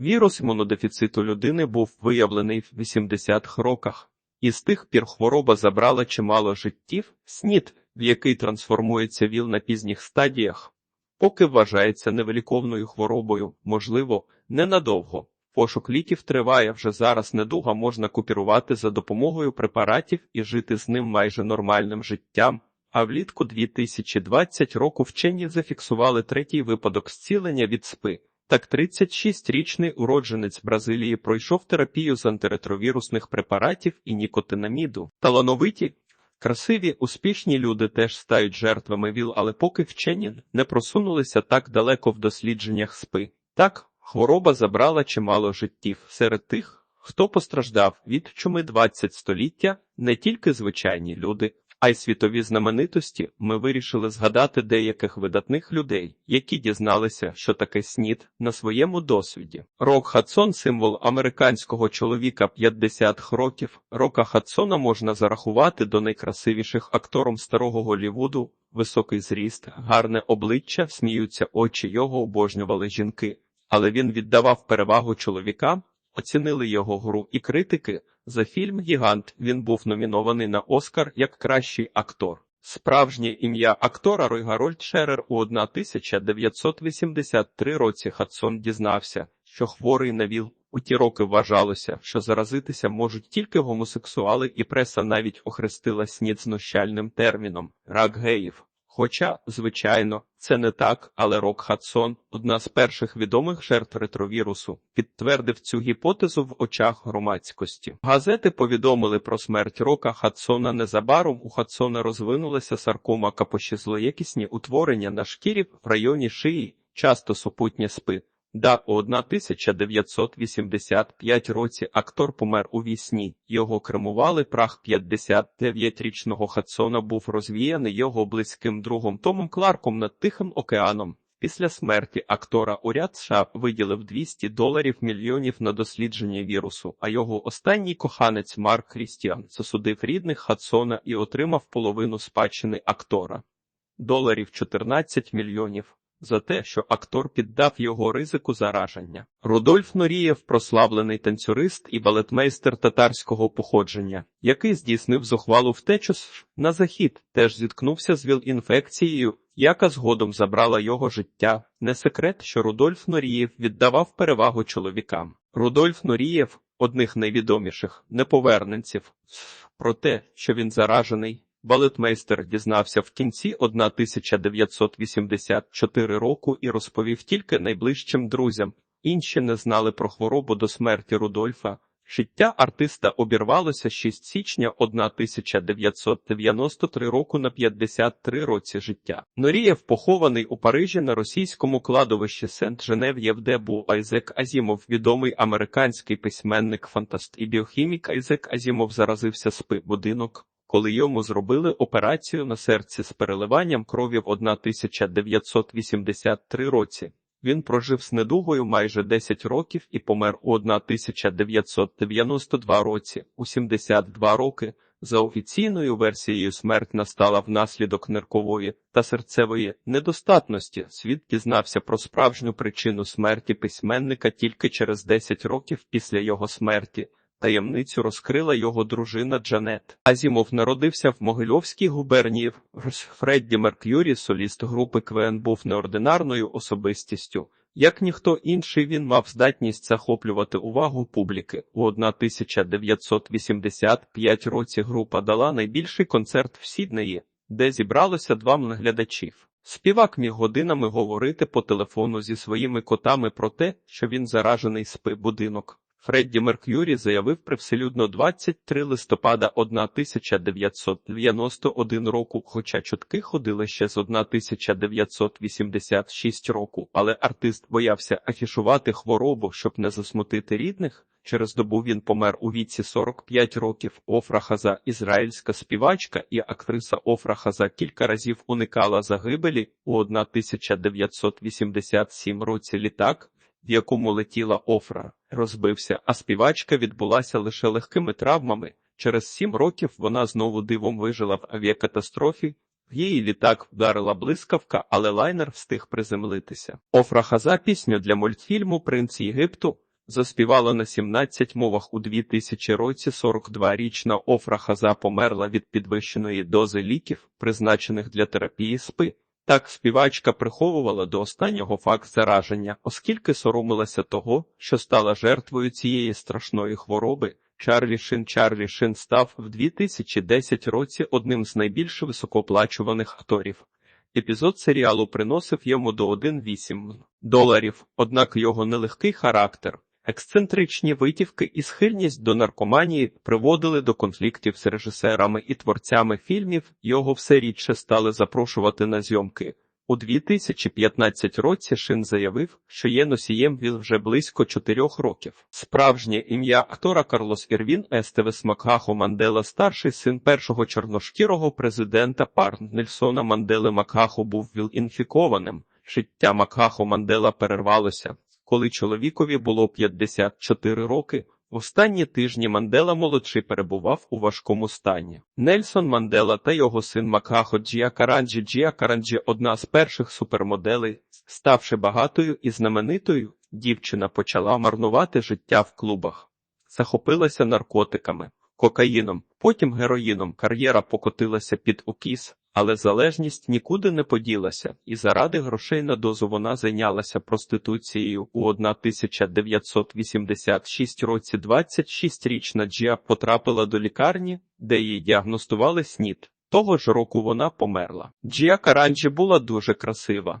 Вірус імунодефіциту людини був виявлений в 80-х роках, і з тих пір хвороба забрала чимало життів. СНІД, в який трансформується ВІЛ на пізніх стадіях, поки вважається невиліковною хворобою, можливо, ненадовго. Пошук ліків триває вже зараз. Недуга можна купірувати за допомогою препаратів і жити з ним майже нормальним життям. А влітку 2020 року вчені зафіксували третій випадок зцілення від СПИ. Так 36-річний уродженець Бразилії пройшов терапію з антиретровірусних препаратів і нікотинаміду. Талановиті, красиві, успішні люди теж стають жертвами ВІЛ, але поки вчені не просунулися так далеко в дослідженнях СПИ. Так, хвороба забрала чимало життів серед тих, хто постраждав від чуми 20 століття, не тільки звичайні люди, а й світові знаменитості, ми вирішили згадати деяких видатних людей, які дізналися, що таке снід на своєму досвіді. Рок Хадсон – символ американського чоловіка 50 років. Рока Хадсона можна зарахувати до найкрасивіших актором старого Голлівуду. Високий зріст, гарне обличчя, сміються очі його обожнювали жінки, але він віддавав перевагу чоловікам. Оцінили його гру і критики. За фільм Гігант він був номінований на Оскар як кращий актор. Справжнє ім'я актора Ройгарольд Шерер у 1983 році Хадсон дізнався, що хворий на ВІЛ. У ті роки вважалося, що заразитися можуть тільки гомосексуали, і преса навіть охрестила снід знущальним терміном рак геїв. Хоча, звичайно, це не так, але Рок Хадсон, одна з перших відомих жертв ретровірусу, підтвердив цю гіпотезу в очах громадськості. Газети повідомили про смерть Рока Хадсона. Незабаром у Хадсона розвинулася саркома капощезлоякісні утворення на шкірі в районі шиї, часто супутнє спи. Да, у 1985 році актор помер у вісні. Його кремували прах 59-річного Хадсона був розвіяний його близьким другом Томом Кларком над Тихим океаном. Після смерті актора уряд США виділив 200 доларів мільйонів на дослідження вірусу, а його останній коханець Марк Крістіан засудив рідних Хадсона і отримав половину спадщини актора. Доларів 14 мільйонів за те, що актор піддав його ризику зараження. Рудольф Норієв, прославлений танцюрист і балетмейстер татарського походження, який здійснив зухвалу втечу на захід, теж зіткнувся з ВІЛ-інфекцією, яка згодом забрала його життя. Не секрет, що Рудольф Норієв віддавав перевагу чоловікам. Рудольф Норієв одних найвідоміших неповерненців, про те, що він заражений. Балетмейстер дізнався в кінці 1984 року і розповів тільки найближчим друзям. Інші не знали про хворобу до смерті Рудольфа. Життя артиста обірвалося 6 січня 1993 року на 53 році життя. Норієв похований у Парижі на російському кладовищі Сент-Женев'єв, де був Айзек Азімов, відомий американський письменник, фантаст і біохімік Айзек Азімов заразився спи будинок коли йому зробили операцію на серці з переливанням крові в 1983 році. Він прожив з недугою майже 10 років і помер у 1992 році, у 72 роки. За офіційною версією, смерть настала внаслідок ниркової та серцевої недостатності. Світ дізнався про справжню причину смерті письменника тільки через 10 років після його смерті. Таємницю розкрила його дружина Джанет. Азімов народився в Могильовській губернії. Фредді Мерк'юрі, соліст групи Квен, був неординарною особистістю. Як ніхто інший, він мав здатність захоплювати увагу публіки. У 1985 році група дала найбільший концерт в Сіднеї, де зібралося два глядачів. Співак міг годинами говорити по телефону зі своїми котами про те, що він заражений спи будинок. Фредді Мерк'юрі заявив привселюдно 23 листопада 1991 року, хоча чутки ходили ще з 1986 року, але артист боявся афішувати хворобу, щоб не засмутити рідних. Через добу він помер у віці 45 років. Офра Хаза, ізраїльська співачка і актриса Офра Хаза кілька разів уникала загибелі у 1987 році літак в якому летіла офра, розбився, а співачка відбулася лише легкими травмами. Через сім років вона знову дивом вижила в авіакатастрофі. В її літак вдарила блискавка, але лайнер встиг приземлитися. Офра Хаза пісню для мультфільму Принц Єгипту заспівала на 17 мовах у 2000 році 42-річна Офра Хаза померла від підвищеної дози ліків, призначених для терапії спи. Так співачка приховувала до останнього факт зараження, оскільки соромилася того, що стала жертвою цієї страшної хвороби. Чарлі Шин Чарлі Шин став в 2010 році одним з найбільш високооплачуваних акторів. Епізод серіалу приносив йому до 1,8 доларів, однак його нелегкий характер, ексцентричні витівки і схильність до наркоманії приводили до конфліктів з режисерами і творцями фільмів, його все рідше стали запрошувати на зйомки. У 2015 році Шин заявив, що є носієм він вже близько чотирьох років. Справжнє ім'я актора Карлос Ірвін Естевес Макхахо Мандела, старший син першого чорношкірого президента пар Нельсона Мандели Макхахо був віл-інфікованим. Життя Макхахо Мандела перервалося, коли чоловікові було 54 роки. Останні тижні Мандела молодший перебував у важкому стані. Нельсон Мандела та його син Макахо Джія Каранджі Джія Каранджі – одна з перших супермоделей. Ставши багатою і знаменитою, дівчина почала марнувати життя в клубах. Захопилася наркотиками, кокаїном, потім героїном. Кар'єра покотилася під укіс, але залежність нікуди не поділася, і заради грошей на дозу вона зайнялася проституцією. У 1986 році 26-річна Джіа потрапила до лікарні, де їй діагностували СНІД. Того ж року вона померла. Джія Каранджі була дуже красива.